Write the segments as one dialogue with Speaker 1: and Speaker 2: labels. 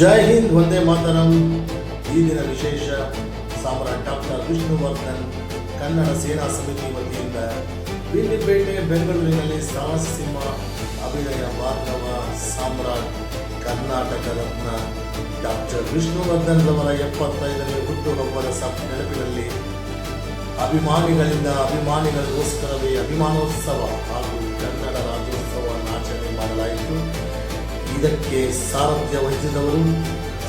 Speaker 1: ಜೈ ಹಿಂದ್ ಒಂದೇ ಮಾತರಂ. ಈ ದಿನ ವಿಶೇಷ ಸಾಮ್ರಾಟ್ ಡಾಕ್ಟರ್ ವಿಷ್ಣುವರ್ಧನ್, ಕನ್ನಡ ಸೇನಾ ಸಮಿತಿ ವತಿಯಿಂದ ಬಿಲ್ಲಿಪೇಟೆ ಬೆಂಗಳೂರಿನಲ್ಲಿ ಸಾಹಸ ಸಿಂಹ ಅಭಿನಯ ಮಾರ್ಗವ ಸಾಮ್ರಾಟ್ ಕರ್ನಾಟಕ ರತ್ನ ಡಾಕ್ಟರ್ ವಿಷ್ಣುವರ್ಧನ್ ರವರ ಎಪ್ಪತ್ತೈದನೇ ಹುಟ್ಟುಹಬ್ಬದ ಸಪ್ ನೆನಪಿನಲ್ಲಿ ಅಭಿಮಾನಿಗಳಿಂದ ಅಭಿಮಾನಿಗಳಿಗೋಸ್ಕರವೇ ಅಭಿಮಾನೋತ್ಸವ ಹಾಗೂ ಕನ್ನಡ ರಾಜ್ಯೋತ್ಸವವನ್ನು ಆಚರಣೆ ಮಾಡಲಾಯಿತು. ಇದಕ್ಕೆ ಸಾರಥ್ಯ ವಹಿಸಿದವರು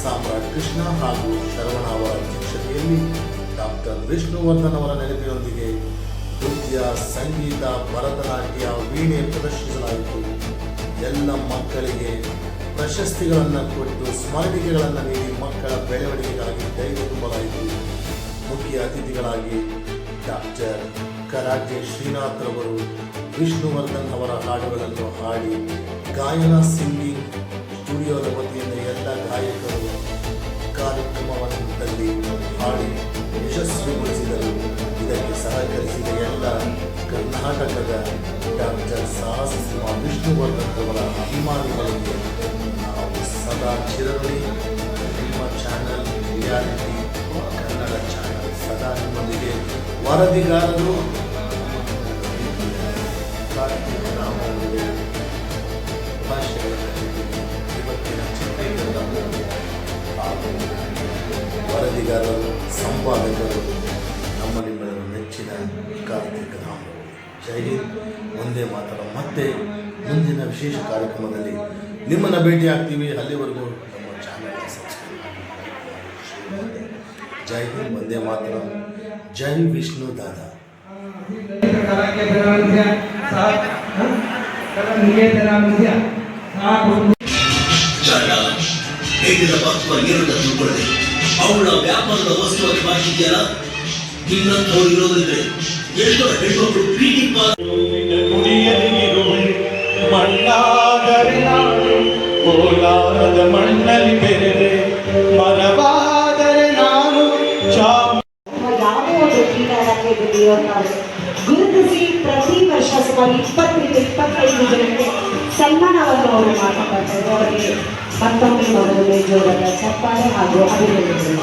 Speaker 1: ಸಾಮ್ರಾಟ್ ಕೃಷ್ಣ ಹಾಗೂ ಶರವಣ ಅವರ ಅಧ್ಯಕ್ಷತೆಯಲ್ಲಿ ಡಾಕ್ಟರ್ ವಿಷ್ಣುವರ್ಧನ್ ಅವರ ನೆನಪಿನೊಂದಿಗೆ ನೃತ್ಯ, ಸಂಗೀತ, ಭರತನಾಟ್ಯ ವೀಣೆ ಪ್ರದರ್ಶಿಸಲಾಯಿತು. ಎಲ್ಲ ಮಕ್ಕಳಿಗೆ ಪ್ರಶಸ್ತಿಗಳನ್ನು ಕೊಟ್ಟು ಸ್ಮರಣಿಕೆಗಳನ್ನು ನೀಡಿ ಮಕ್ಕಳ ಬೆಳವಣಿಗೆಗಾಗಿ ಧೈರ್ಯ ತುಂಬಲಾಯಿತು. ಮುಖ್ಯ ಅತಿಥಿಗಳಾಗಿ ಡಾಕ್ಟರ್ ಕರಾಟೆ ಶ್ರೀನಾಥ್ ರವರು, ವಿಷ್ಣುವರ್ಧನ್ ಅವರ ಹಾಡುಗಳನ್ನು ಹಾಡಿ, ಗಾಯನ, ಸಿಂಗಿಂಗ್, ಸ್ಟುಡಿಯೋದ ವತಿಯಿಂದ ಎಲ್ಲ ಗಾಯಕರು ಕಾರ್ಯಕ್ರಮದಲ್ಲಿ ಹಾಡಿ ಯಶಸ್ವಿಗೊಳಿಸಿದರು. ಇದಕ್ಕೆ ಸಹಕರಿಸಿದ ಎಲ್ಲ ಕರ್ನಾಟಕದ ಡಾಕ್ಟರ್ ಸಾಹಸ ಸಿಂಹ ವಿಷ್ಣುವರ್ಧನ್ ಅವರ ಅಭಿಮಾನಿಗಳಿಗೆ ನಾವು ಸದಾ ಚಿರಲಿ ನಿಮ್ಮ ಚಾನಲ್ ರಿಯಾಲಿಟಿ ನಿಮ್ಮೊಂದಿಗೆ ವರದಿಗಾರರು. ವರದಿಗಾರರು, ಸಂಪಾದಕರು ನಮ್ಮ ನಿಮ್ಮೆಲ್ಲರ ನೆಚ್ಚಿನ ಕಾರ್ತಿಕ ನಾಮ ಜೈ ಒಂದೇ ಮಾತ್ರ ಮತ್ತೆ ಮುಂದಿನ ವಿಶೇಷ ಕಾರ್ಯಕ್ರಮದಲ್ಲಿ ನಿಮ್ಮನ್ನು ಭೇಟಿ ಆಗ್ತೀವಿ ಅಲ್ಲಿವರೆಗೂ ನಮ್ಮ ಚಾನಲ್ ಸಬ್ಸ್ಕ್ರೈಬ್ ಮಾಡಿ. ಜೈ ಹಿಂದ್ ಒಂದೇ ಮಾತರ ಜೈ ವಿಷ್ಣು ದಾದಾ
Speaker 2: ಹೇಳಿದ ಮಹತ್ವ ಏನಂತ ತಿಳ್ಕೊಳ್ಳದೆ ಅವಳ ವ್ಯಾಪಾರದ ವಸ್ತುವಾಗಿ ಮಾಡಿದ್ಯಲ್ಲ ನಿನ್ನಂಥವ್ರು ಇರೋದಿದ್ರೆ ಎಷ್ಟೋ ಹೆಣ್ಮಕ್ಳು ಪ್ರೀತಿ
Speaker 3: ಮಣ್ಣಾದರೆ ನಾನು ಕೋಲಾರದ ಮಣ್ಣಲ್ಲಿ ಬೆರೆದೆ
Speaker 4: ಸುಮಾರು ಇಪ್ಪತ್ತರಿಂದ ಇಪ್ಪತ್ತೈದು ಜನಕ್ಕೆ ಸನ್ಮಾನವನ್ನು ಅವರು ಮಾಡಿಕೊಳ್ತಾರೆ ಅವರಿಗೆ ಮತ್ತೊಮ್ಮೆ ಮೊದಲು ಜೋರದ ಸರ್ಕಾರ ಹಾಗೂ ಅಭಿನಂದನೆಗಳು.